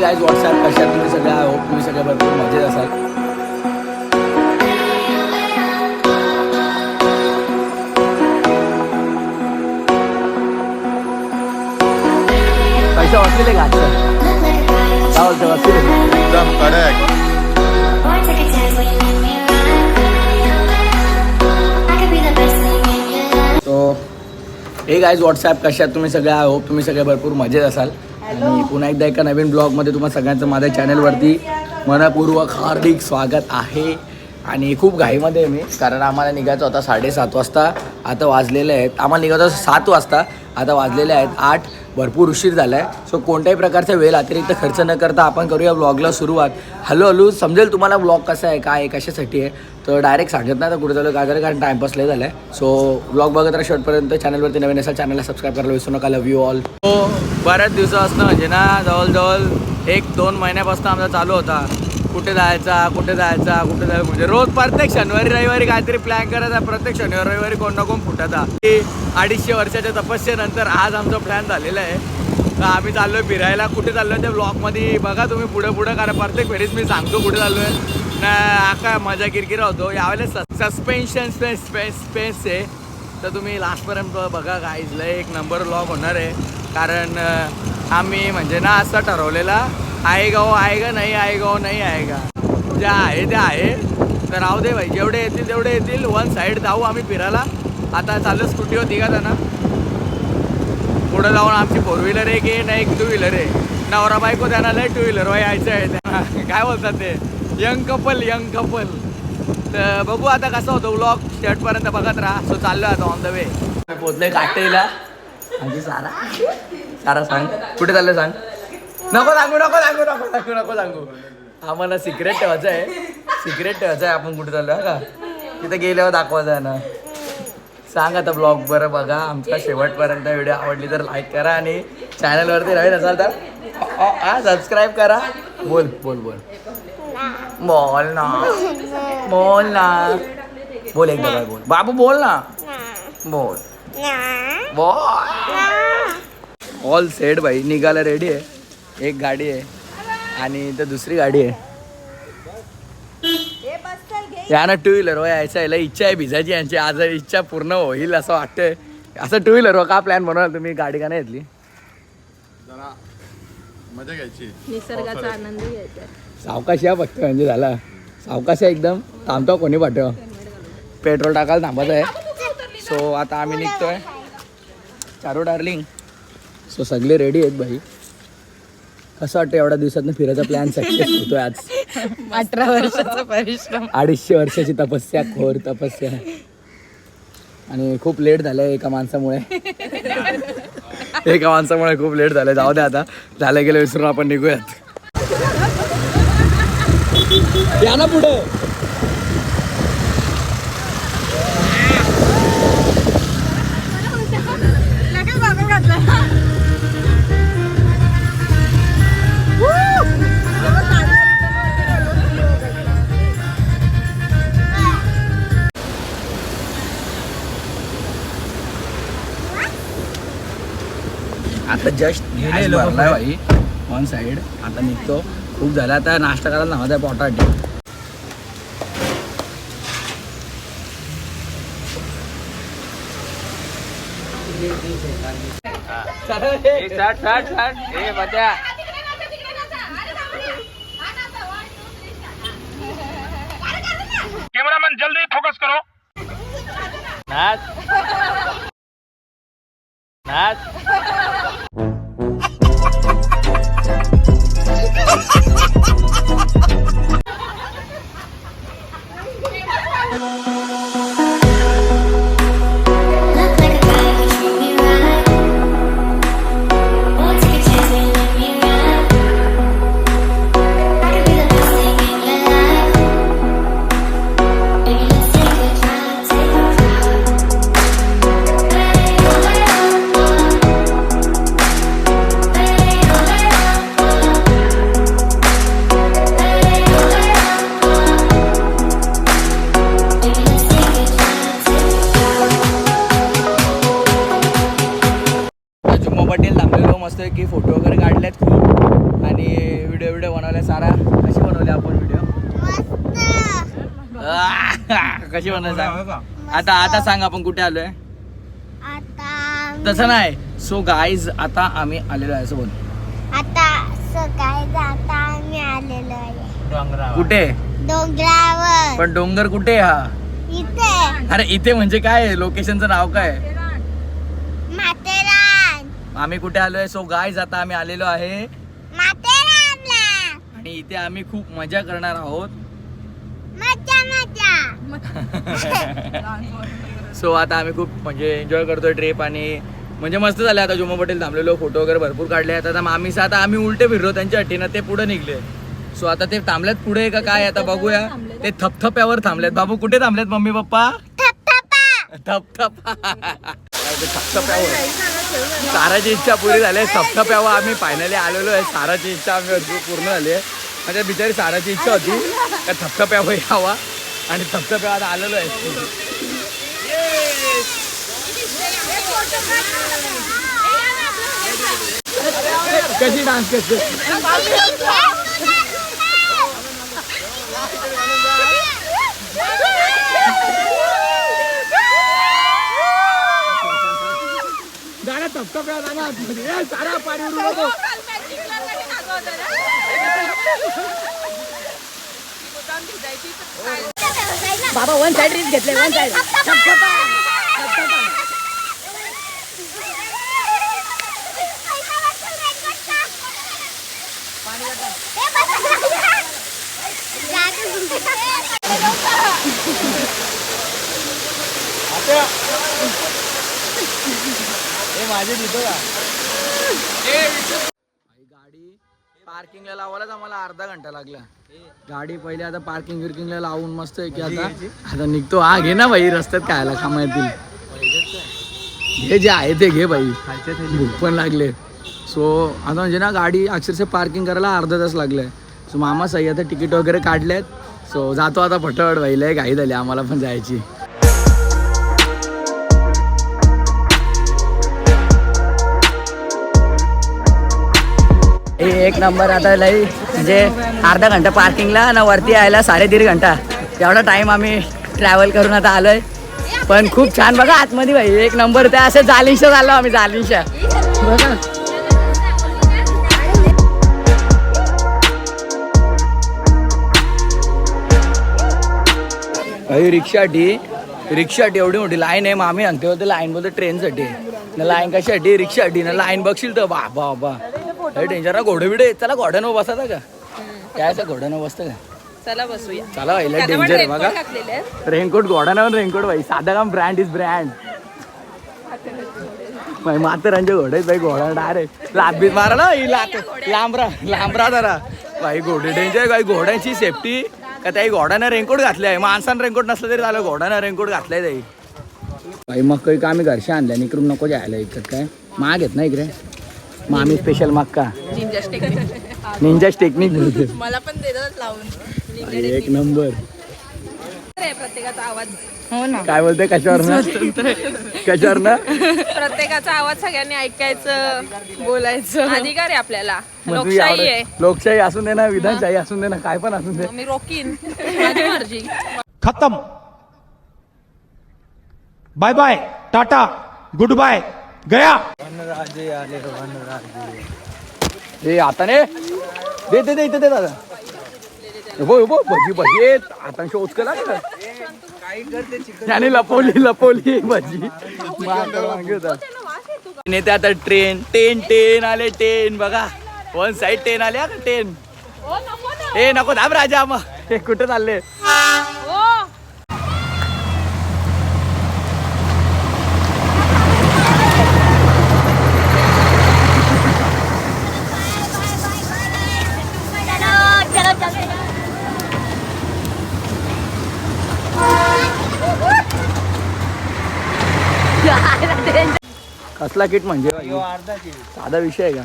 Guys WhatsApp कशात तुम्ही सगळ्या होप तुम्ही सगळे भरपूर मजेत असाल. पैसे वाचलेले का आजचं? काय बोलतो एकदम कडक. हे गाईज व्हॉट्सॲप कशात तुम्ही सगळे आय होप तुम्ही सगळे भरपूर मजेत असाल. आणि पुन्हा एकदा एका नवीन ब्लॉगमध्ये तुम्हाला सगळ्यांचं माझ्या चॅनलवरती मनपूर्वक हार्दिक स्वागत आहे. आणि खूप घाईमध्ये मी कारण आम्हाला निघायचं होता साडेसात वाजता. आता वाजलेले आहेत आम्हाला निघायचं सात वाजता. आता वाजलेले आहेत आठ भरपूर उशीर झाला आहे सो कोणत्याही प्रकारचा वेळ अतिरिक्त खर्च न करता आपण करूया ब्लॉगला सुरुवात. हळूहळू हळू समजेल तुम्हाला ब्लॉग कसा आहे काय आहे कशासाठी आहे? तर डायरेक्ट सांगत नाही तर कुठे चालू काय झालं कारण टाईमपास लय झाला आहे सो ब्लॉग बघत राहा शेवटपर्यंत. चॅनलवरती नवीन असाल चॅनलला सबस्क्राईब करायला विसरू नका. लव्ह यू ऑल हो बऱ्याच दिवसापासून म्हणजे ना जवळजवळ एक दोन महिन्यापासून आमचा चालू होता. कुठे जायचा कुठे जायचा कुठे जायचं? म्हणजे रोज प्रत्येक शनिवारी रविवारी काहीतरी प्लॅन करायचा. प्रत्येक शनिवारी रविवारी कोण ना कोण फुटायचा की अडीचशे वर्षाच्या तपस्येनंतर आज आमचा प्लॅन झालेला आहे. तर आम्ही चाललोय फिरायला. कुठे चाललोय त्या ब्लॉगमध्ये बघा तुम्ही पुढे पुढे. कारण प्रत्येक वेळेस मी सांगतो कुठे चाललोय. ना काय मजा किरकिरा होतो. यावेळेस सस्पेन्शन स्पेस स्पेस स्पेस आहे. तर तुम्ही लास्टपर्यंत बघा गाईजला एक नंबर ब्लॉग होणार आहे. कारण आम्ही म्हणजे ना असं ठरवलेला आहे हो आहे नाही आहे गाव नाही आहे का जे आहे ते आहे. तर राहू दे भाई जेवढे येतील तेवढे येतील. वन साईड जाऊ आम्ही फिरायला. आता चालू स्कूटी होती का त्यांना. पुढं जाऊन आमची फोर व्हीलर आहे की नाही एक टू व्हीलर आहे. नवरा बायको त्यांना लय टू व्हीलर यायचं आहे त्यांना. काय बोलतात ते? यंग कपल यंग कपल तर बघू आता कसं होतं. ब्लॉग शेवटपर्यंत बघत राहा. सो चाललो आता ऑन द वे पोचलंय काटेला. सारा. सारा सांग. कुठे चाललं सांग? नको सांगू नको सांगू नको सांगू नको सांगू. आम्हाला सिक्रेट ठेवायचं आहे सिक्रेट ठेवायचं आहे आपण कुठे चाललो का? तिथे गेल्यावर दाखवायचं आहे ना. सांग आता ब्लॉग बरं बघा आमचा शेवटपर्यंत व्हिडिओ आवडली तर लाईक करा आणि चॅनलवरती नवीन असाल तर हा सबस्क्राईब करा. बोल बोल बोल. बोल ना. बोल ना. बोल एकदा काय बोल. बाबू बोल ना. बोल. बोल. ऑल सेट भाई निघायला रेडी आहे. एक गाडी आहे आणि इथं दुसरी गाडी आहे. या ना टू व्हीलर व यायचं यायला इच्छा आहे भिजायची यांची. आज इच्छा पूर्ण होईल असं वाटतंय. असं टू व्हीलर व का प्लॅन बनवला तुम्ही? गाडी का नाही घेतली? जरा मजा घ्यायची. निसर्गाचा आनंद घ्यायचा. सावकाश या फक्त म्हणजे झाला. सावकाश आहे एकदम. थांबतो कोणी पाठव. पेट्रोल टाकायला थांबत आहे. सो आता आम्ही निघतोय. चारू डार्लिंग सो सगळे रेडी आहेत भाई. कसं वाटतं एवढ्या दिवसातनं फिरायचा प्लॅन सक्सेस होतोय आज? अठरा वर्षाचा परिश्रम. अडीचशे वर्षाची तपस्या खोर तपस्या. आणि खूप लेट झालंय एका माणसामुळे. एका माणसामुळे खूप लेट झालंय. जाऊ दे आता. झालं गेलं विसरून आपण निघूयात. या ना पुढे. आता जस्ट भरलाय भाई वन साइड आता निघतो. खूप झालं. आता नाश्ता करायला नावाचा पोटाट कैमरामैन जल्दी फोकस करो. Jumma Patel की फोटो वगैरे काढलेत खूप. आणि व्हिडिओ व्हिडिओ बनवल्या सारा. कशी बनवली आपण व्हिडिओ कशी बनवली सांग. आता आता सांग आपण कुठे आलोय. आता तसं नाही. सो गाईज आता आम्ही आलेलो आहे असं बोल. आता सकाळी जाता आम्ही आलेलो आहे. कुठे? डोंगरावर. पण डोंगर कुठे आहे हा? इथे. अरे इथे म्हणजे काय? लोकेशनचं नाव काय? आम्ही कुठे आलोय? सो गाईज आता आम्ही आलेलो आहे. आणि इथे आम्ही खूप मजा करणार आहोत. मजा मजा सो आता आम्ही खूप म्हणजे एन्जॉय करतोय ट्रिप आणि म्हणजे मस्त झालं आता. जुमा पटेल थांबलेलो फोटो वगैरे भरपूर काढले आहेत. आता आम्ही आता आम्ही उलटे फिरलो त्यांच्या अटीनं ते पुढे निघले. सो आता ते थांबलेत पुढे का काय? आता बघूया. ते थपथप्यावर थांबलेत. बाबू कुठे थांबलेत मम्मी पप्पा? थपथपा. थपथपा. थपथप्यावर? साराची इच्छा पुरी झाली आहे. आम्ही फायनली आलेलो आहे. साराची इच्छा आम्ही अजून पूर्ण झाली आहे. म्हणजे बिचारी साराची इच्छा होती. का थपथप्यावर यावा. आणि थपथप्यावर आलेलो आहे. कशी डान्स करते? जाणार आतमध्ये. ए, सारा पाणी उडू नको बाबा वन साइड रील घेतले वन साइड हे माझे देतो का गाडी पार्किंगला लावायलाच आम्हाला अर्धा घंटा लागला. गाडी पहिले आता पार्किंग विर्किंगला लावून मस्त आहे की आता. आता निघतो. हा घे ना भाई रस्त्यात खायला कामा येतील. हे जे आहे ते घे भाई भूक पण लागले. सो आता म्हणजे ना गाडी अक्षरशः पार्किंग करायला अर्धा तास लागलाय. सो मामा सही आता तिकीट वगैरे काढलेत सो जातो आता फटाफट लय घाई झाली आम्हाला पण जायची. एक नंबर आता लई म्हणजे अर्धा घंटा पार्किंगला ना वरती यायला साडेदीड घंटा. एवढा टाईम आम्ही ट्रॅव्हल करून आता आलोय. पण खूप छान बघा आतमध्ये भाई एक नंबर ते असं जालिशा झालो आम्ही जालिशा. बघा. अरे रिक्षासाठी रिक्षासाठी एवढी मोठी लाईन आहे. मग आम्ही सांगते होते लाईन बोलतो ट्रेनसाठी ना लाईन कशासाठी? रिक्षासाठी ना लाईन बघशील तर बा बा अरे डेंजर ना घोडे बिडे. चला घोड्यानं बसायचा का काय असं घोड्यानं बसतं का? चला बसूया. चला पहिला त्यांना पण डेंजर आहे raincoat बघा. घातलेले आहेत. रेनकोट घोड्यानं रेनकोट भाई. साधा काम ब्रँड इज ब्रँड भाई घोडे आहेत भाई घोडा डायरेक्ट लादबीत मारा ना ही लात. लांबरा लांबरा जरा. भाई घोडे डेंजर भाई. घोड्यांची सेफ्टी का त्याही घोड्यानं रेनकोट घातले आहे? माणसानं रेनकोट नसलं तरी झालं घोड्यानं रेनकोट घातलाय त्याही भाई मग काही आम्ही घरशी आणल्या इकडून नको जायला इकडं काय? माग घेत ना इकडे? मग आम्ही स्पेशल मक्का निंजाच टेक्निक मला पण देतात लावून. एक नंबर. प्रत्येकाचा आवाज. हो ना. काय बोलते कशावर ना? कशावर ना? प्रत्येकाचा आवाज सगळ्यांनी ऐकायचं बोलायचं. अधिकार आहे आपल्याला. लोकशाही आहे. लोकशाही असून दे ना विधानशाही असून दे ना काय पण असून दे. मी रोकीन. माझी मर्जी. खत्म. Bye bye tata good bye गया। हे आता ने? दे दे दे इथे दे दादा. हो हो भजी भजी. ए, आता शोध केला का त्याने लपवली लपवली भजी. नेते आता ट्रेन टेन टेन आले टेन बघा. वन साइड टेन आले हा का टेन ए नको दाब राजा मग. हे कुठे चालले चलो चलो चलो कसला किट म्हणजे? साधा विषय आहे का?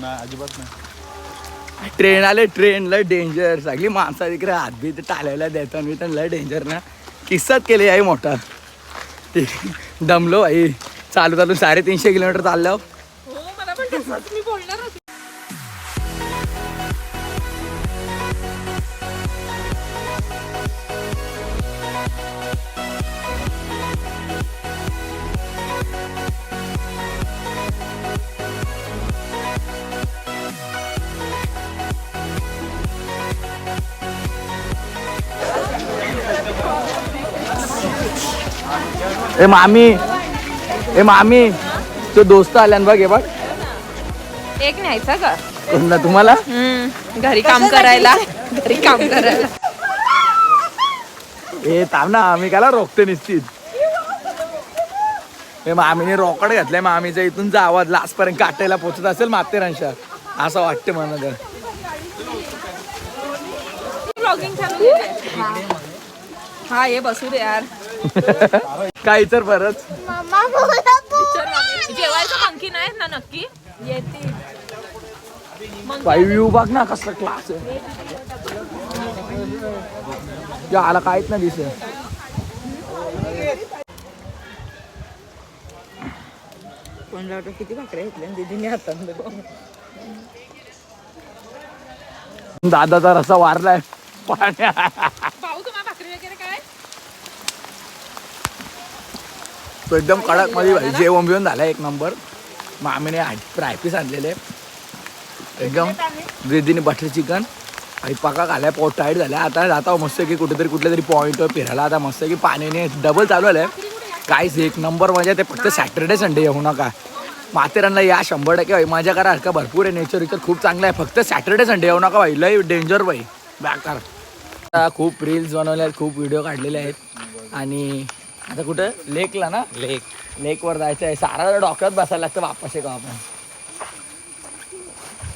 नाही अजिबात नाही. ट्रेन आले ट्रेन लय डेंजर सगळी माणसं तिकडे हातबीत टाळायला देतात मी तर लय डेंजर ना. किस्साच केले आहे मोठा. ते दमलो भाई चालू चालू साडेतीनशे किलोमीटर चाललो ए मामी. ए मामी तो दोस्त आल्यान बघ हे बघ. एक न्यायचा का कोणला तुम्हाला? हम्म, घरी काम करायला घरी काम करायला. ए थांब ना आम्ही काला रोखते निश्चित. हे मामीने रॉकड घातलाय मामीचा इथूनचा आवाज लास्ट पर्यंत काटायला पोचत असेल मातेरांशा असं वाटतं मला तर. ब्लॉगिंग चालू. हा ये बसू दे यार. काय तर परत मम्मा बोलत जेवायचं मंकी नाही ना नक्की? येते. बाई व्ह्यू बघ ना कसला क्लास आहे. या आला काहीच नाही दिसत? किती भाकऱ्या घेतल्या? दिदीने हातात दादाचा रसा वारलाय. पाण्या भाऊ तुम्हाला भाकरी वगैरे काय तो एकदम कडकमध्ये जेवण बिवण झाला एक नंबर मामीने फ्राय पीस आणलेले. एकदम दीदीने बटर चिकन आई पाका घालाय पोट टाईट झाल्या आता जाता हो मस्त की कुठेतरी कुठल्या तरी पॉईंटवर फिरायला. आता मस्त की पाण्याने डबल चालू आलंय काहीच एक नंबर म्हणजे ते फक्त सॅटर्डे संडे येऊ नका. माथेरानला या शंभर टक्के भाई मजा करा हरका भरपूर आहे. नेचर इतर खूप चांगलं आहे. फक्त सॅटर्डे संडे येऊ नका भाई. लय डेंजर भाई. बॅकार. आता खूप रील्स बनवले आहेत खूप व्हिडिओ काढलेले आहेत. आणि आता कुठं? लेकला ना? लेक. लेकवर जायचं आहे सारा डॉक्टरात बसायला लागतं. वापस का आपण.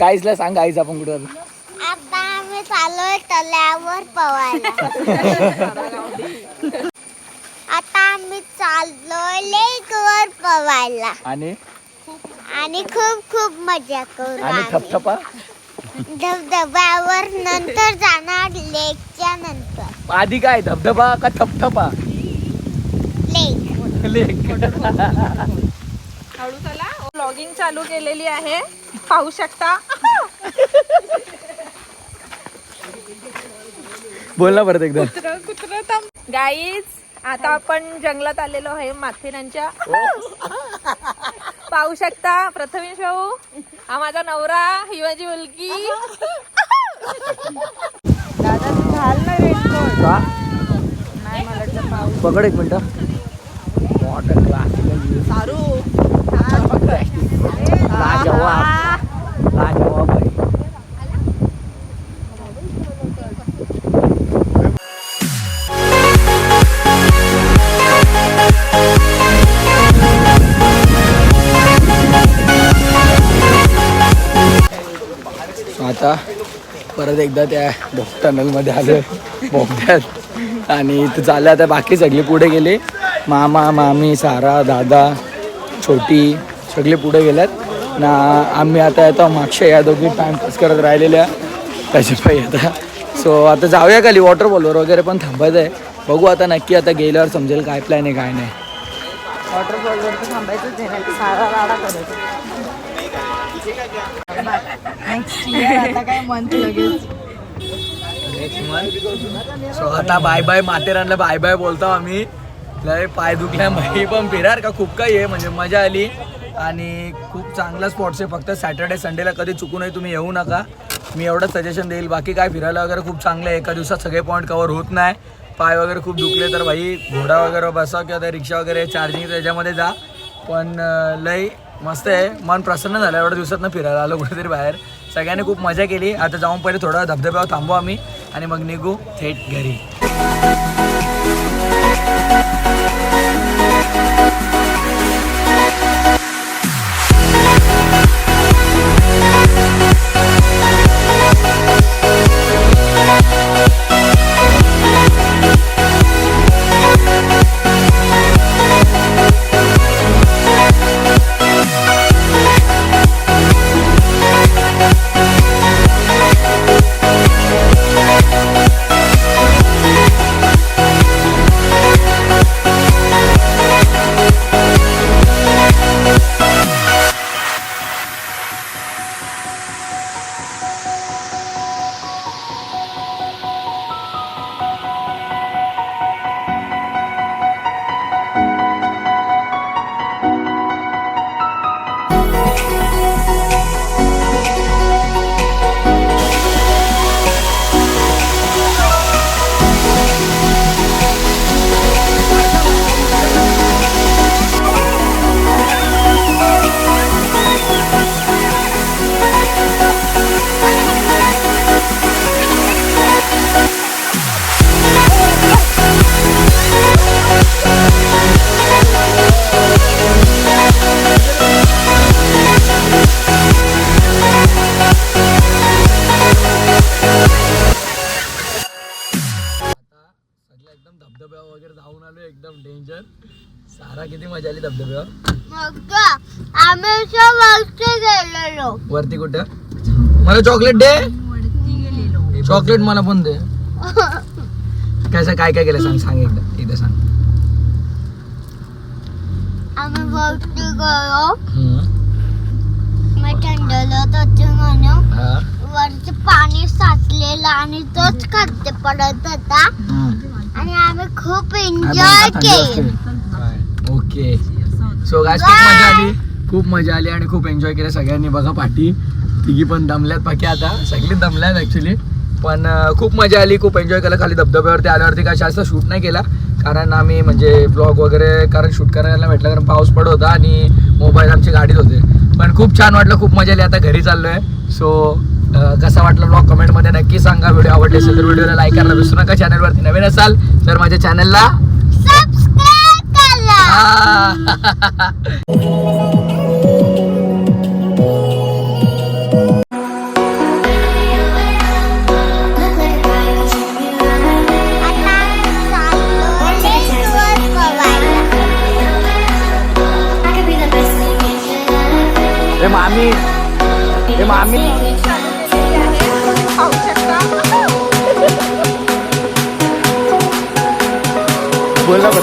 गाईजला सांग गाईज आपण कुठं आता आम्ही चाललोय तल्यावर पवायला आता आम्ही चाललोय लेकवर पवायला आणि? आणि खूप खूप मजा करू आणि थपथपा धबधब्यावर नंतर जाणार लेकच्या नंतर. आधी काय? धबधबा का थपथपा? लेक. लेक हळू चला. ब्लॉगिंग चालू केलेली आहे. पाहू शकता. बोल ना परत एकदा. गाईज आता आपण जंगलात आलेलो आहे माथेरानच्या. पाहू शकता प्रथमेश भाऊ हा माझा नवरा ही माझी मुलगी का? पकड एक मिनिट. आता परत एकदा त्या टनलमध्ये आलो बोगद्यात आणि इथं चाललं आता बाकी सगळे पुढे गेले. मामा मामी सारा दादा छोटी सगळे पुढे गेल्यात. ना आम्ही आता येतो मागच्या या दोघी टाइमपास करत राहिलेल्या. त्याच्या पाहिजे आता सो आता जाऊया खाली वॉटरफॉलवर वगैरे पण थांबायचं आहे. बघू आता नक्की आता गेल्यावर समजेल काय प्लॅन आहे काय नाही. नेक्स्ट मंथ सो आता बाय बाय माथेरानला बाय बाय बोलतो आम्ही. लय पाय दुखल्या माही पण फिरार का? खूप काही आहे म्हणजे मजा आली. आणि खूप चांगला स्पॉट्स आहे फक्त सॅटर्डे संडेला कधी चुकूनही तुम्ही येऊ नका. मी एवढंच सजेशन देईल. बाकी काय फिरायला वगैरे खूप चांगलं आहे. एका दिवसात सगळे पॉईंट कवर होत नाही. पाय वगैरे खूप दुखले तर भाई घोडा वगैरे बसा किंवा त्या रिक्षा वगैरे चार्जिंग त्याच्यामध्ये जा. पण लय मस्त आहे. मन प्रसन्न झालं एवढ्या दिवसात फिरायला. आलो कुठेतरी बाहेर. सगळ्यांनी खूप मजा केली. आता जाऊन पहिले थोडा धबधब्यावर थांबू आम्ही. आणि मग निघू थेट घरी. सारा किती मजा आली धबधब्यावर. मग आम्ही असं वरती गेलेलो. वरती कुठं? मला चॉकलेट दे. चॉकलेट मला पण दे. कसं काय काय केलं सांग सांग एकदा. एकदा सांग. आम्ही वरती गेलो. हम्म. मग थंडलं होतं म्हणून हा. वरती पाणी साचलेलं आणि तोच खाद्य पडत होता. हम्म. आणि आम्ही खूप एन्जॉय? केलं? ओके सो गाय खूप मजा आली. खूप मजा आली आणि खूप एन्जॉय केलं सगळ्यांनी. बघा पाठी. तिघी पण दमल्यात बाकी आता. सगळी दमल्यात ऍक्च्युली पण खूप मजा आली. खूप एन्जॉय केलं. खाली धबधब्यावरती आल्यावरती काय जास्त शूट नाही केला. कारण आम्ही म्हणजे ब्लॉग वगैरे कारण शूट करायला भेटलं. कारण पाऊस पडत होता आणि मोबाईल आमची गाडीत होते. पण खूप छान वाटलं. खूप मजा आली. आता घरी चाललोय. सो कसा वाटला ब्लॉग कमेंटमध्ये नक्की सांगा. व्हिडिओ आवडले असेल तर व्हिडिओला लाईक करायला विसरू नका. चॅनलवरती नवीन असाल तर माझ्या चॅनलला बोलला बरं